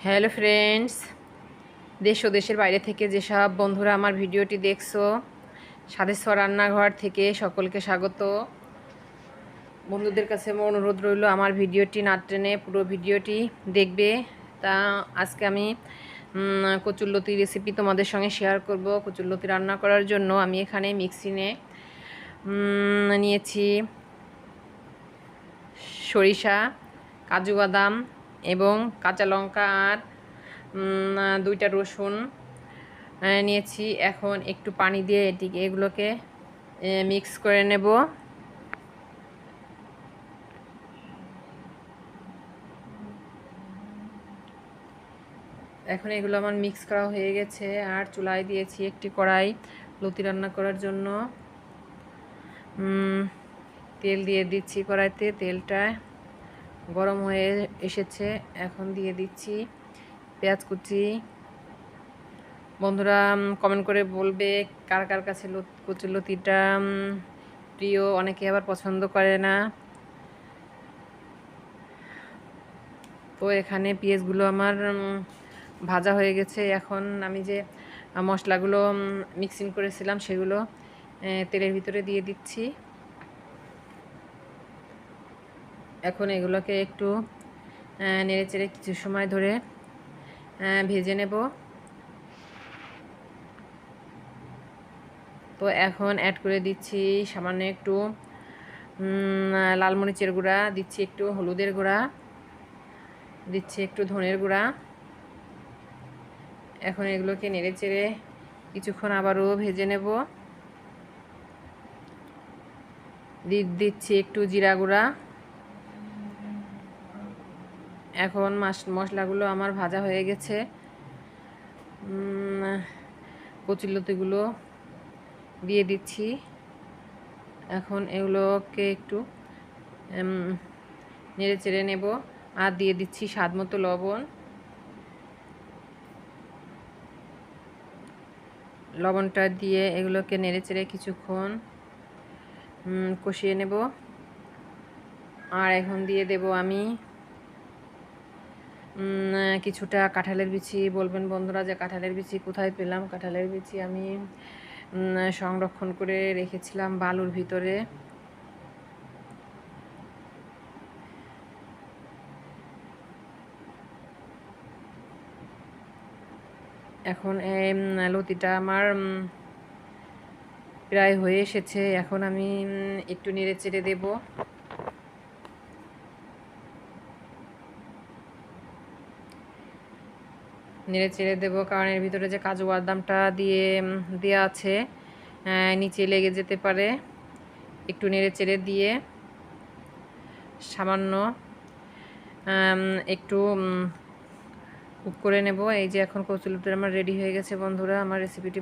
Hello friends দেশ ও দেশের বাইরে থেকে যেসব বন্ধুরা আমার ভিডিওটি দেখছ স্বাদেশ্বর রান্নাঘর থেকে সকলকে স্বাগত। বন্ধুদের কাছে আমার অনুরোধ রইল আমার ভিডিওটি না টেনে পুরো ভিডিওটি দেখবে। তা আজকে আমি উম, কচুরলতি রেসিপি তোমাদের সঙ্গে শেয়ার করব। কচুরলতি রান্না করার জন্য আমি এখানে মিক্সিনে নিয়েছি সরিষা কাজু বাদাম এবং কাঁচা লঙ্কা আর দুইটা রসুন নিয়েছি। এখন একটু পানি দিয়ে এটিকে, এগুলোকে মিক্স করে নেব। এখন এগুলো আমার মিক্স করা হয়ে গেছে। আর চুলায় দিয়েছি একটি কড়াই লতি রান্না করার জন্য। তেল দিয়ে দিচ্ছি কড়াইতে। তেলটা গরম হয়ে এসেছে। এখন দিয়ে দিচ্ছি পেঁয়াজ কুচি। বন্ধুরা কমেন্ট করে বলবে কার কার কাছে লত- কচুর লতিটা উম, প্রিয়। অনেকে আবার পছন্দ করে না। তো এখানে পেঁয়াজগুলো আমার ভাজা হয়ে গেছে। এখন আমি যে মশলাগুলো মিক্সিং করেছিলাম সেগুলো তেলের ভিতরে দিয়ে দিচ্ছি। এখন এগুলোকে একটু নেড়ে চেড়ে কিছু সময় ধরে ভেজে নেব। তো এখন অ্যাড করে দিচ্ছি সামান্য একটু উম, লাল মরিচের গুঁড়া দিচ্ছি একটু হলুদের গুঁড়া দিচ্ছি একটু ধনের গুঁড়া। এখন এগুলোকে নেড়ে চেড়ে কিছুক্ষণ আবারও ভেজে নেব। দিচ্ছি একটু জিরা গুঁড়া। এখন মাস, মশলাগুলো আমার ভাজা হয়ে গেছে। কচুলতিগুলো দিয়ে দিচ্ছি। এখন এগুলোকে একটু নেড়ে চেড়ে নেব আর দিয়ে দিচ্ছি স্বাদ মতো লবণ। লবণটা দিয়ে এগুলোকে নেড়ে চেড়ে কিছুক্ষণ কষিয়ে নেব। আর এখন দিয়ে দেব আমি কিছুটা কাঁঠালের বিচি বলবেন বন্ধুরা যে কাঁঠালের বিচি কোথায় পেলাম? কাঁঠালের বিচি আমি সংরক্ষণ করে রেখেছিলাম বালুর ভিতরে। এখন এই লতিটা আমার প্রায় হয়ে এসেছে। এখন আমি একটু নেড়ে চেড়ে দেবো। নেড়ে চেড়ে দেবো, কারণ এর ভিতরে যে কাজু বাদামটা দিয়ে দেওয়া আছে নিচে লেগে যেতে পারে। একটু নেড়ে চেড়ে দিয়ে সামান্য একটু কুক করে নেব। এই যে এখন কচুলুটির আমার রেডি হয়ে গেছে বন্ধুরা, আমার রেসিপিটি